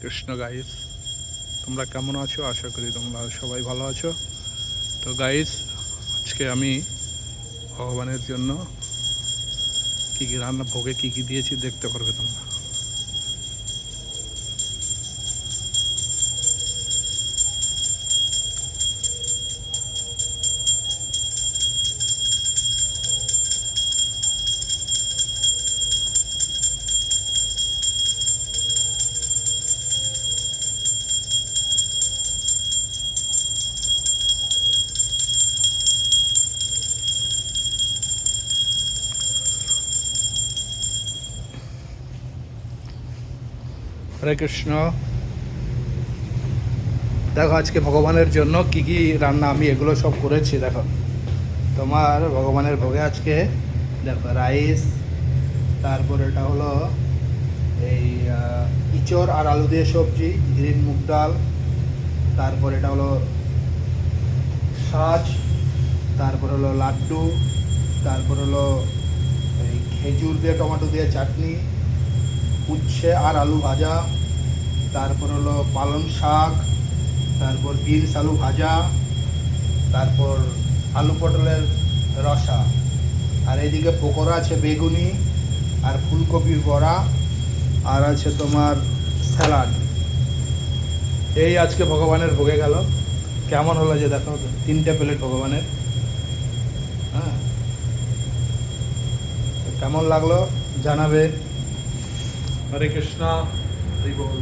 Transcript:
Krishna guys তোমরা কেমন আছো? আশা করি তোমরা সবাই ভালো আছো। তো গাইস আজকে আমি ভগবানের জন্য কী কী রান্না, ভোগে কী কী দিয়েছি দেখতে পারবে তোমরা। হরে কৃষ্ণ। দেখো, আজকে ভগবানের জন্য কি কি রান্না আমি এগুলো সব করেছি, দেখো। তোমার ভগবানের ভোগে আজকে, দেখো, রাইস, তারপর এটা হলো এই ইঁচড় আর আলু দিয়ে সবজি, গ্রিন মুগ ডাল, তারপর এটা হলো সাজ, তারপর হলো লাড্ডু, তারপর হলো এই খেজুর দিয়ে, টমেটো দিয়ে, চাটনি উচ্ছে আর আলু ভাজা, তারপর হলো পালং শাক, তারপর বিনস আলু ভাজা, তারপর আলু পটলের রসা। আর এইদিকে পকোড়া আছে বেগুনি আর ফুলকপির বড়া আর আছে তোমার স্যালাড। এই আজকে ভগবানের ভোগে গেল। কেমন হলো যে দেখো তিনটে প্লেট ভগবানের। হ্যাঁ। কেমন লাগল জানাবে। হরে কৃষ্ণ হরি বল